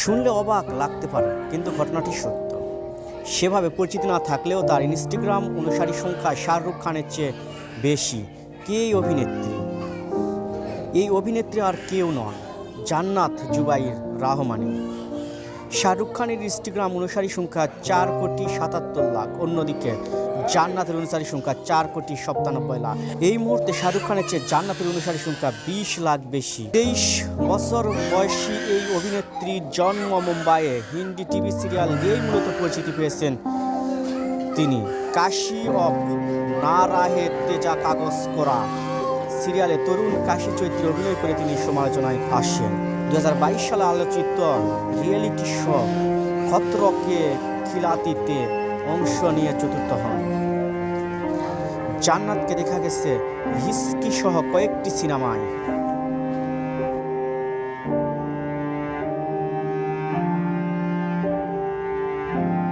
শুনলে অবাক লাগতে পারে, কিন্তু ঘটনাটি সত্য। সেভাবে পরিচিত না থাকলেও তার ইনস্টাগ্রাম অনুসারী সংখ্যা শাহরুখ খানের চেয়ে বেশি। কে এই অভিনেত্রী? এই অভিনেত্রী আর কেউ নন, জান্নাত জুবাইর রাহমানি। শাহরুখ খানের ইনস্টাগ্রাম অনুসারী সংখ্যা চার কোটি সাতাত্তর লাখ, অন্যদিকে জান্নাতের অনুসারী সংখ্যা চার কোটি সপ্তানব্বই লাখ। এই মুহূর্তে শাহরুখ খানের চেয়ে জান্নাতের অনুসারী সংখ্যা বিশ লাখ বেশি। তেইশ বছর বয়সী এই অভিনেত্রীর জন্ম মুম্বাইয়ে হিন্দি টিভি সিরিয়াল দিয়েই মূলত পরিচিতি পেয়েছেন তিনি। কাশি অফ না রাহে তেজা কাগজ করা সিরিয়ালে তরুণ কাশি চৈত্রে অভিনয় করে তিনি সমালোচনায় আসেন। দু হাজার বাইশ সালে আলোচিত রিয়েলিটি শো খতরকে খিলাতিতে অংশ নিয়ে চতুর্থ হন। জান্নাতকে দেখা গেছে হিসকি সহ কয়েকটি সিনেমায়।